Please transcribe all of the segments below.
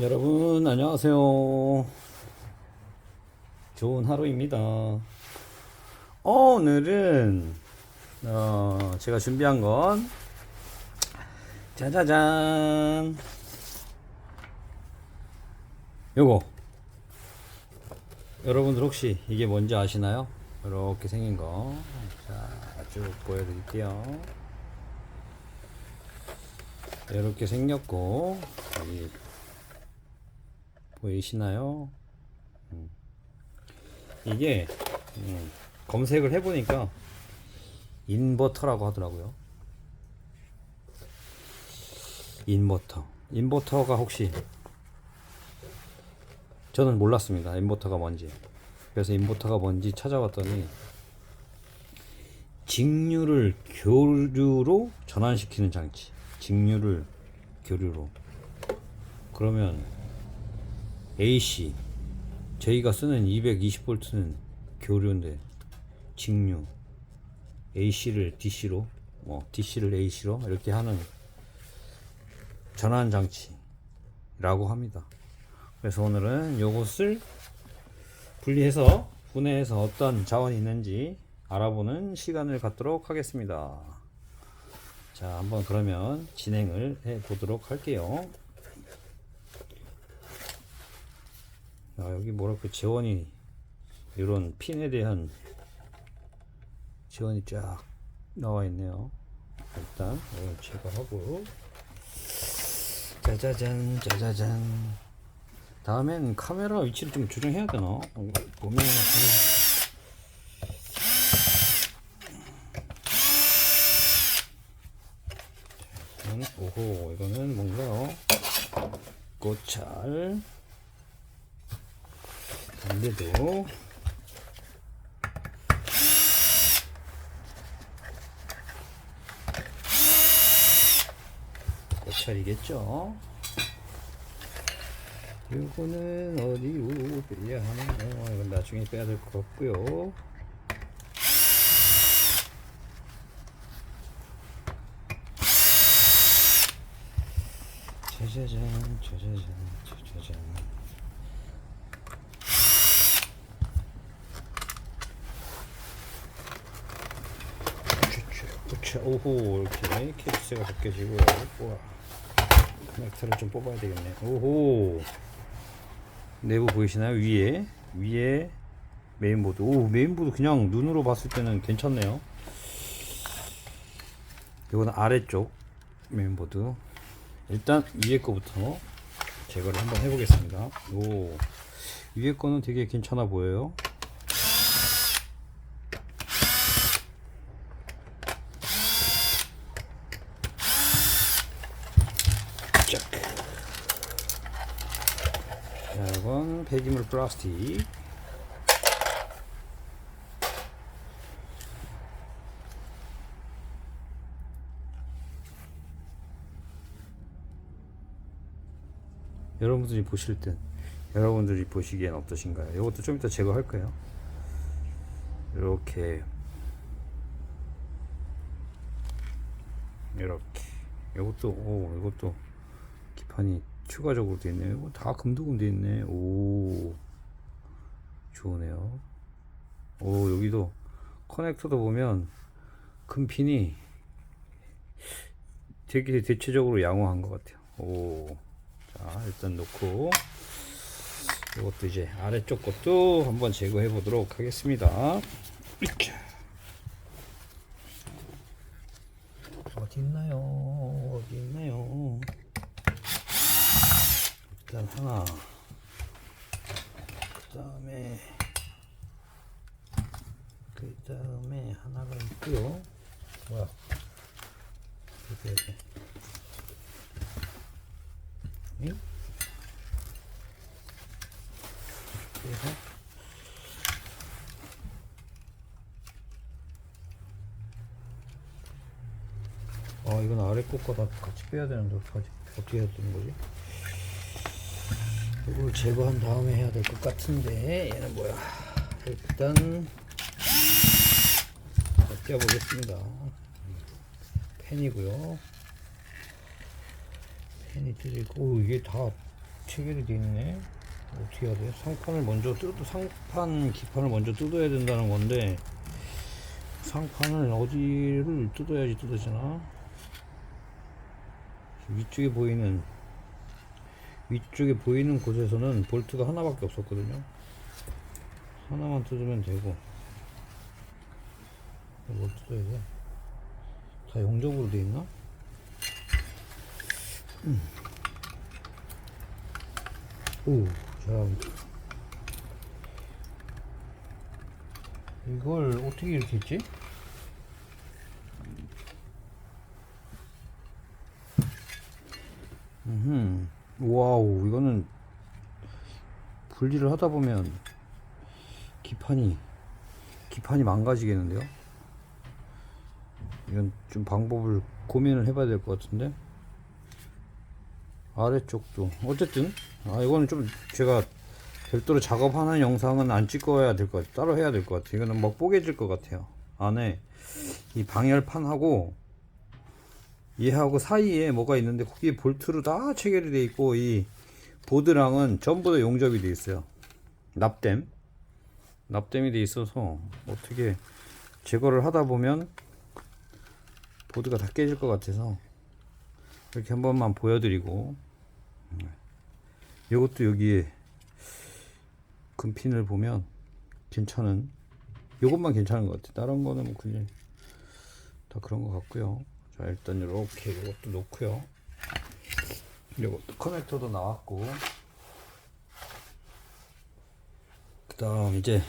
여러분 안녕하세요. 좋은 하루입니다. 오늘은 어, 제가 준비한 건 짜자잔 요거 여러분들 혹시 이게 뭔지 아시나요? 이렇게 생긴 거. 자, 쭉 보여드릴게요. 이렇게 생겼고, 보이시나요? 음. 이게 음, 검색을 해보니까 인버터라고 하더라고요. 인버터. 인버터가 혹시 저는 몰랐습니다. 인버터가 뭔지. 그래서 인버터가 뭔지 찾아봤더니 직류를 교류로 전환시키는 장치. 직류를 교류로. 그러면 AC 저희가 쓰는 220V는 교류인데 직류 AC를 DC로 뭐 DC를 AC로 이렇게 하는 전환 장치라고 합니다. 그래서 오늘은 요것을 분리해서 분해해서 어떤 자원이 있는지 알아보는 시간을 갖도록 하겠습니다. 자, 한번 그러면 진행을 해 보도록 할게요. 아, 여기 뭐랄까 지원이 이런 핀에 대한 지원이 쫙 나와 있네요. 일단 이걸 제거하고 짜자잔 짜자잔 다음엔 카메라 위치를 좀 조정해야 되나? 어, 보면 오호 이거는 뭔가요? 꽃잘 반대도. 꽃찰이겠죠? 이거는 어디로 빼야? 하나요 이건 나중에 빼야 될 것 같고요. 짜자잔 짜자잔 짜자잔 그쵸 오호 이렇게 케이스가 벗겨지고 우와. 커넥터를 좀 뽑아야 되겠네. 오호. 내부 보이시나요? 위에. 위에 메인보드. 오 메인보드 그냥 눈으로 봤을 때는 괜찮네요. 이거는 아래쪽 메인보드. 일단 위에 거부터 제거를 한번 해보겠습니다. 오. 위에 거는 되게 괜찮아 보여요 짝. 자, 이건 폐기물 플라스틱. 여러분들이 보실 땐 여러분들이 보시기엔 어떠신가요? 이것도 좀 이따 제거할 거예요. 이렇게 이렇게 이것도 오 이것도 기판이 추가적으로 돼 있네요. 다 금도금 돼 있네. 오 좋으네요. 오 여기도 커넥터도 보면 큰 핀이 되게 대체적으로 양호한 것 같아요. 오. 자, 일단 놓고 이것도 이제 아래쪽 것도 한번 제거해 보도록 하겠습니다. 이렇게. 어디 있나요? 어디 있나요? 일단 하나. 그 다음에 그 다음에 하나가 있고요. 뭐야? 이렇게. 응? 그래서 아 이건 아래 것과 다 같이 빼야 되는데 어떡하지? 어떻게 해야 되는 거지? 이걸 제거한 다음에 해야 될 것 같은데 얘는 뭐야? 일단 껴보겠습니다. 펜이고요. 펜이 뜯고 오, 이게 다 체결이 돼 있네. 어떻게 해야 돼? 상판을 먼저 뜯어 상판 기판을 먼저 뜯어야 된다는 건데 상판을 어디를 뜯어야지 뜯어지나? 위쪽에 보이는 위쪽에 보이는 곳에서는 볼트가 하나밖에 없었거든요. 하나만 뜯으면 되고 뭘 뜯어야 돼? 다 용접으로 돼 있나? 오, 잘합니다. 이걸 어떻게 이렇게 했지? 음, 와우, 이거는 분리를 하다 보면 기판이 기판이 망가지겠는데요? 이건 좀 방법을 고민을 해봐야 될 것 같은데. 아래쪽도. 어쨌든 아 이거는 좀 제가 별도로 작업하는 영상은 안 찍어야 될 것 같아요 따로 해야 될 것 같아요. 이거는 막 뽀개질 것 같아요. 안에 이 방열판하고 얘하고 사이에 뭐가 있는데 거기에 볼트로 다 체결이 돼 있고 이 보드랑은 전부 다 용접이 돼 있어요. 납땜. 납땜이 돼 있어서 어떻게 제거를 하다 보면 보드가 다 깨질 것 같아서 이렇게 한 번만 보여드리고 이것도 여기에 금핀을 보면 괜찮은 이것만 괜찮은 것 같아요. 다른 거는 뭐 그냥 다 그런 것 같고요. 자 일단 이렇게 이것도 놓고요. 이것도 커넥터도 나왔고 그 다음 이제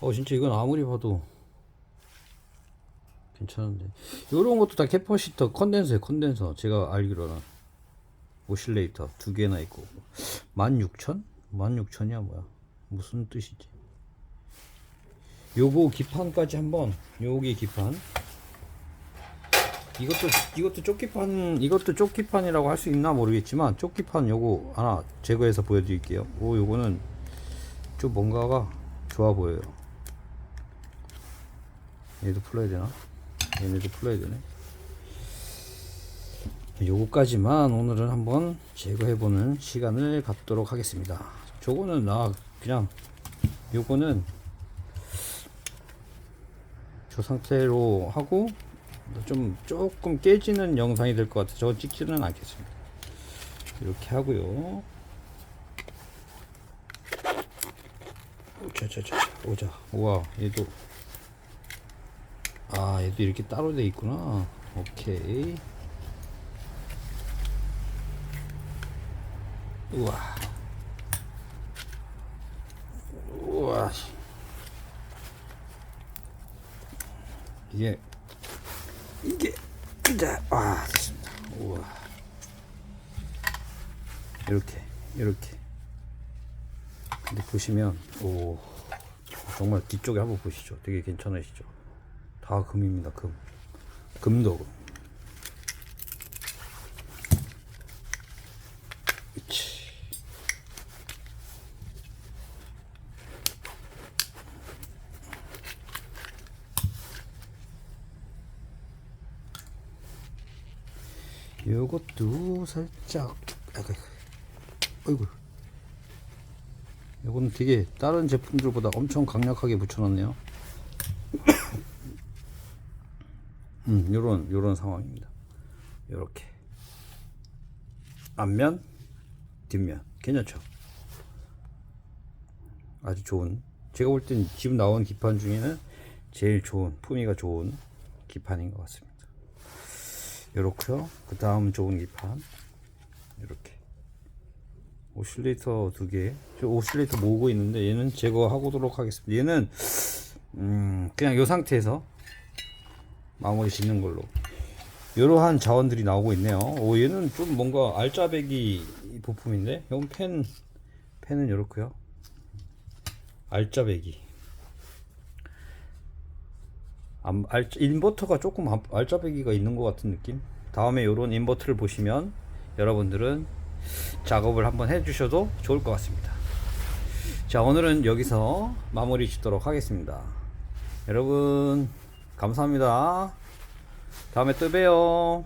어 진짜 이건 아무리 봐도 괜찮은데. 이런 것도 다 캐퍼시터 컨덴서에 컨덴서. 제가 알기로는 오실레이터 두 개나 있고. 16,000? 16,000이야 뭐야. 무슨 뜻이지? 요거 기판까지 한번 여기 기판. 이것도 이것도 쪽기판 이것도 쪽기판이라고 할 수 있나 모르겠지만 쪽기판 요거 하나 제거해서 보여드릴게요. 오 요거는 좀 뭔가가 좋아 보여요. 얘도 풀어야 되나 얘네도 풀어야 되네. 요거까지만 오늘은 한번 제거해보는 시간을 갖도록 하겠습니다. 저거는 나 그냥 요거는 저 상태로 하고 좀 조금 깨지는 영상이 될 것 같아서 저거 찍지는 않겠습니다. 이렇게 하고요. 자자자 오자. 우와 얘도 아 얘도 이렇게 따로 돼 있구나. 오케이. 우와. 우와. 이게 이게 이제 아 됐습니다. 우와. 이렇게 이렇게. 근데 보시면 오 정말 뒤쪽에 한번 보시죠. 되게 괜찮으시죠 다 금입니다 금. 금도 금. 그치. 요것도 살짝 약간 어이구. 요거는 되게 다른 제품들보다 엄청 강력하게 붙여놨네요 음 요런 요런 상황입니다. 요렇게. 앞면 뒷면. 괜찮죠? 아주 좋은. 제가 볼 땐 지금 나온 기판 중에는 제일 좋은 품위가 좋은 기판인 것 같습니다. 요렇고요. 그 다음 좋은 기판. 이렇게. 오실레이터 두개. 오실레이터 모으고 있는데 얘는 제거하도록 하겠습니다. 얘는 음 그냥 요 상태에서 마무리 짓는 걸로. 이러한 자원들이 나오고 있네요. 오 얘는 좀 뭔가 알짜배기 부품인데? 이건 펜 펜은 이렇고요. 알짜배기. 안- 알, 인버터가 조금 안- 알짜배기가 있는 것 같은 느낌? 다음에 이런 인버터를 보시면 여러분들은 작업을 한번 해주셔도 좋을 것 같습니다. 자 오늘은 여기서 마무리 짓도록 하겠습니다. 여러분 감사합니다. 다음에 또 봬요